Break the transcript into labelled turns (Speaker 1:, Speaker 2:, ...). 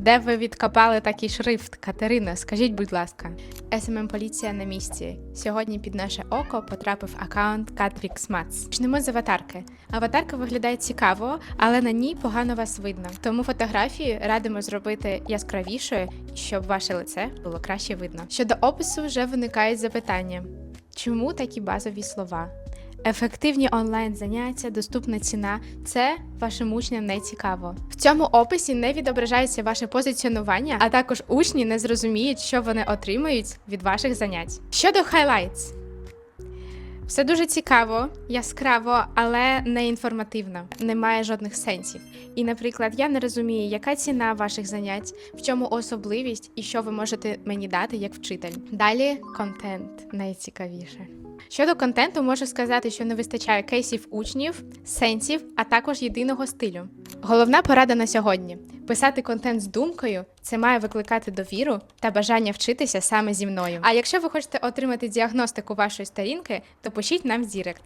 Speaker 1: Де ви відкопали такий шрифт? Катерина, скажіть, будь ласка. СММ поліція на місці. Сьогодні під наше око потрапив аккаунт Mats. Почнемо з аватарки. Аватарка виглядає цікаво, але на ній погано вас видно. Тому фотографії радимо зробити яскравішою, щоб ваше лице було краще видно. Щодо опису вже виникають запитання: чому такі базові слова? Ефективні онлайн заняття, доступна ціна це вашим учням не цікаво. В цьому описі не відображається ваше позиціонування, а також учні не зрозуміють, що вони отримають від ваших занять. Щодо highlights. Все дуже цікаво, яскраво, але не інформативно. Немає жодних сенсів. І, наприклад, я не розумію, яка ціна ваших занять, в чому особливість і що ви можете мені дати як вчитель. Далі контент найцікавіше. Щодо контенту, можу сказати, що не вистачає кейсів учнів, сенсів, а також єдиного стилю. Головна порада на сьогодні: писати контент з думкою це має викликати довіру та бажання вчитися саме зі мною. А якщо ви хочете отримати діагностику вашої сторінки, то пишіть нам в Дірект.